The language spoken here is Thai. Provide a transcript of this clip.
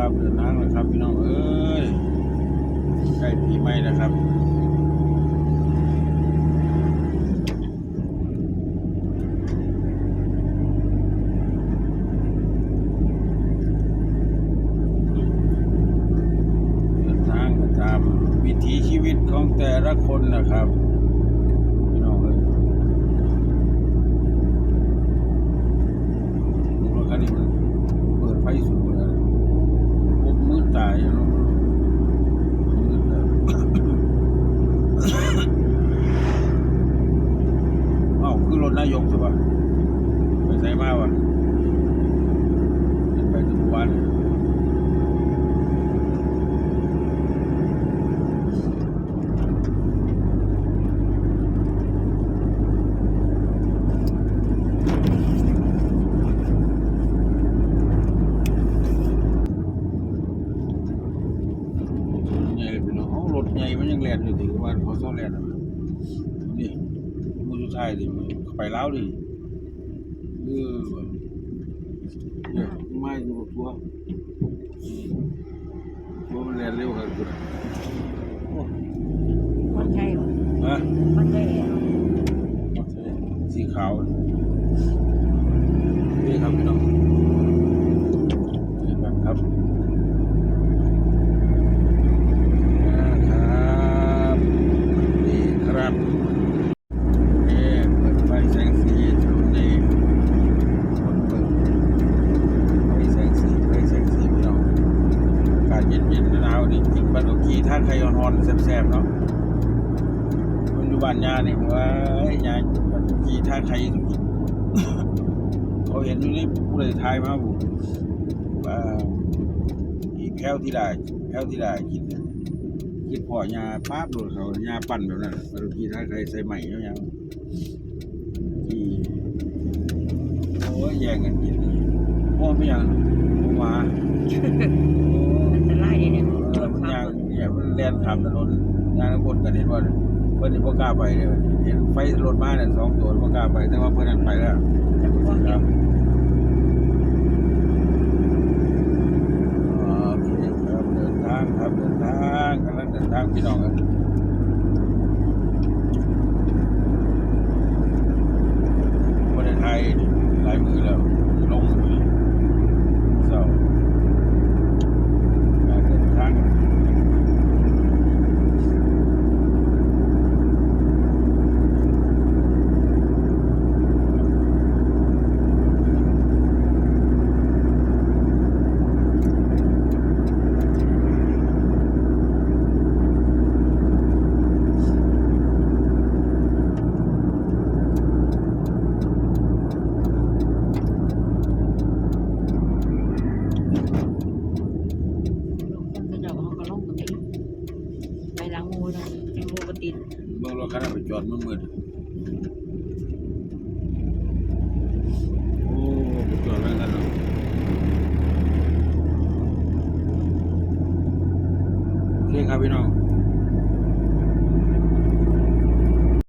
ครับเดินทางแล้วครับพี่น้องเอ้ยใกล้ปีใหม่แล้วครับเดินทางตามวิถีชีวิตของแต่ละคนนะครับ พี่น้องเอ้ยรถคันนี้มันเปิดไฟสูงเลยปุ๊บมืดตายเนาะมืดเลยเอ้าคือรถนายกสิวะไป ใส่มาวะเห็นไปทุกวันใหญ่เลยพี่น้องเอารถใหญ่มันยังแล่นอยู่ถึงว่าเขาซ่อนแลนอะนี่มือสุดท้ายดิไปแล้วดิ เออเนี่ยไม่ดูตัวตัวมันแล่นเร็วกันกูนะโอ้มันใช่หรอฮะมันใช่เหรอสีขาวนี่ครับพี่น้องนี่ครับครับนะครับนี่ครับนี่เปิดไฟแสงสีตรงนี้เปิดไฟแสงสีไฟแสงสีพี่น้องอากาศเย็นๆหนาวๆนี่กิน ท่านไข่ฮอนแซ่บๆเนาะคนอยู่บ้านยาเนี่ยว่ายาขี่ท่าใครสุกินเขาเห็นอยู่นี่ผู้ใดทายมาบุว่าอีแพ้วที่ได้แพ้วที่ได้กินเนี่ยคิดพ่อยาป้าบโดนเขายาปั่นแบบนั้นบัดกี้ท่าใครใส่ใหม่แล้วยังที่โอ้ยแย่งกันกินโอ้ไม่ยังมา มันแล่นข้ามถนนยางน้ำกดกันเห็นว่าเพิ่นนี่บ่กล้าไปเลยเห็นไฟรถมาเนี่ยสองตัวบ่กล้าไป แต่ว่าเพิ่นนั้นไปแล้วแต่พวกคเนี่รัยบโอเคครับเดินทางครับเดินทางกำลังเดินทางพี่น้องครับประเทศไทยหลายมือแล้วลงมือเศร้าการเดินทาง ก็จะเอากระล่องตรงนี้ไปล้างมือ นะแตงโมก็ติดเมื่อรถคันนั้นไปจอดมืดๆโอ้ไปจอดไว้กันเนาะโอเคครับพี่น้อง